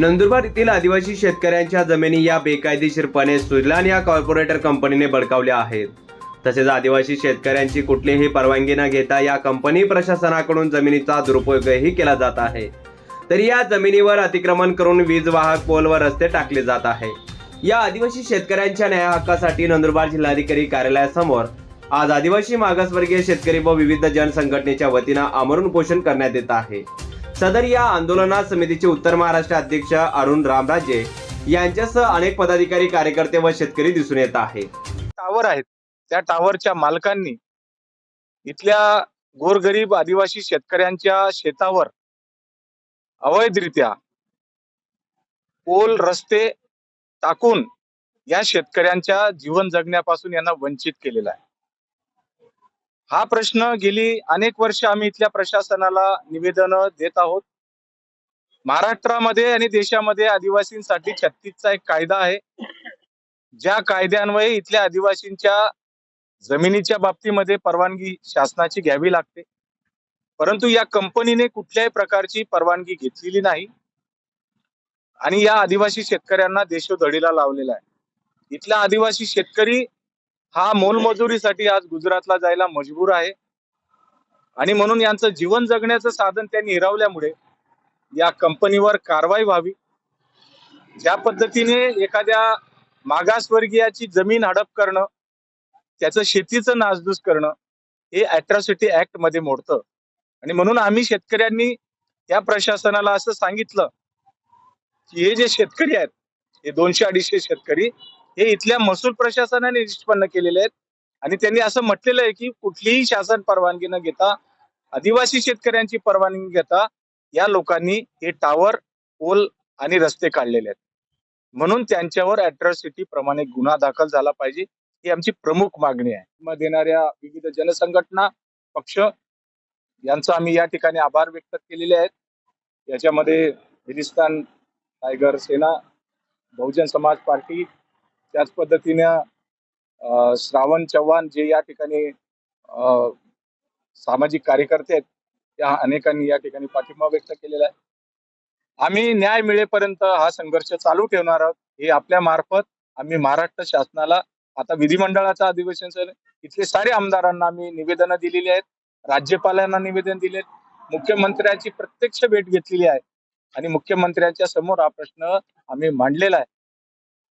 नंदुरबार येथील आदिवासी शेतकऱ्यांच्या जमिनी या बेकायदेशीरपणे सुजलान या कॉर्पोरेटर कंपनीने बडकावल्या आहेत. तसेच आदिवासी शेतकऱ्यांची कुठलीही परवानगी न घेता या कंपनी प्रशासनाकडून जमिनीचा दुरुपयोगही केला जात आहे. तरी या जमिनीवर अतिक्रमण करून वीज वाहक पोल व रस्ते टाकले जात आहे. या आदिवासी शेतकऱ्यांच्या न्याय हक्कासाठी नंदुरबार जिल्हाधिकारी कार्यालयासमोर आज आदिवासी मागासवर्गीय शेतकरी व विविध जनसंघटनेच्या वतीनं आमरण पोषण करण्यात येत आहे. सदर या आंदोलनात समितीचे उत्तर महाराष्ट्र अध्यक्ष अरुण रामराजे यांच्यासह अनेक पदाधिकारी कार्यकर्ते व शेतकरी दिसून येत आहे टावर आहेत. त्या टावरच्या मालकांनी इथल्या गोरगरीब आदिवासी शेतकऱ्यांच्या शेतावर अवैधरित्या पोल रस्ते टाकून या शेतकऱ्यांच्या जीवन जगण्यापासून यांना वंचित केलेला आहे. हा प्रश्न गेली अनेक वर्ष आम्ही इथल्या प्रशासनाला निवेदन देत आहोत. महाराष्ट्रामध्ये आणि देशामध्ये आदिवासींसाठी छत्तीसचा एक कायदा आहे. ज्या कायद्यान्वये इथल्या आदिवासींच्या जमिनीच्या बाबतीमध्ये परवानगी शासनाची घ्यावी लागते. परंतु या कंपनीने कुठल्याही प्रकारची परवानगी घेतलेली नाही. आणि या आदिवासी शेतकऱ्यांना देशोधडीला लावलेला आहे. इथला आदिवासी शेतकरी हा मोलमजुरीसाठी आज गुजरातला जायला मजबूर आहे. आणि म्हणून यांचं जीवन जगण्याचं साधन त्यांनी हिरावल्यामुळे या कंपनीवर कारवाई व्हावी. ज्या पद्धतीने एखाद्या मागासवर्गीयाची जमीन हडप करणं त्याचं शेतीचं नासधूस करणं हे अॅट्रॉसिटी ऍक्टमध्ये मोडतं. आणि म्हणून आम्ही शेतकऱ्यांनी या प्रशासनाला असं सांगितलं की हे जे शेतकरी आहेत हे दोनशे अडीचशे शेतकरी हे इथल्या महसूल प्रशासनाने निष्पन्न केलेले आहेत. आणि त्यांनी असं म्हटलेलं आहे की कुठलीही शासन परवानगी न घेता आदिवासी शेतकऱ्यांची परवानगी घेता या लोकांनी हे टावर पोल आणि रस्ते काढलेले आहेत. म्हणून त्यांच्यावर अट्रॉसिटी प्रमाणे गुन्हा दाखल झाला पाहिजे ही आमची प्रमुख मागणी आहे. मग देणाऱ्या विविध जनसंघटना पक्ष यांचा आम्ही या ठिकाणी आभार व्यक्त केलेले आहेत. याच्यामध्ये हिरिस्तान टायगर सेना बहुजन समाज पार्टी त्याच पद्धतीने अं, श्रावण चव्हाण जे या ठिकाणी अं, सामाजिक कार्यकर्ते आहेत त्या अनेकांनी या ठिकाणी पाठिंबा व्यक्त केलेला आहे. आम्ही न्याय मिळेपर्यंत हा संघर्ष चालू ठेवणार आहोत हे आपल्या मार्फत आम्ही महाराष्ट्र शासनाला आता विधिमंडळाचं अधिवेशन सर इथले सारे आमदारांना आम्ही निवेदनं दिलेली आहेत राज्यपालांना निवेदन दिले मुख्यमंत्र्यांची प्रत्यक्ष भेट घेतलेली आहे आणि मुख्यमंत्र्यांच्या समोर हा प्रश्न आम्ही मांडलेला आहे.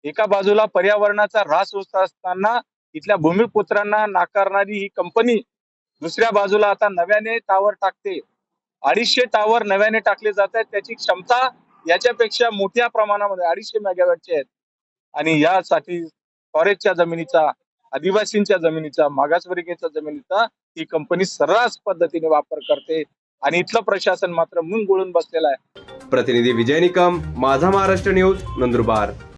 एका बाजूला पर्यावरणाचा ऱ्हास होत असताना इथल्या भूमिपुत्रांना नाकारणारी ही कंपनी दुसऱ्या बाजूला आता नव्याने टावर टाकते. अडीचशे टावर नव्याने टाकले जात आहेत. त्याची क्षमता याच्यापेक्षा मोठ्या प्रमाणामध्ये अडीचशे मेगावॅटचे आहेत. आणि यासाठी फॉरेस्टच्या जमिनीचा आदिवासींच्या जमिनीचा मागासवर्गीयच्या जमिनीचा ही कंपनी सर्रास पद्धतीने वापर करते. आणि इथलं प्रशासन मात्र मुंग गोळून बसलेलं आहे. प्रतिनिधी विजय निकम माझा महाराष्ट्र न्यूज नंदुरबार.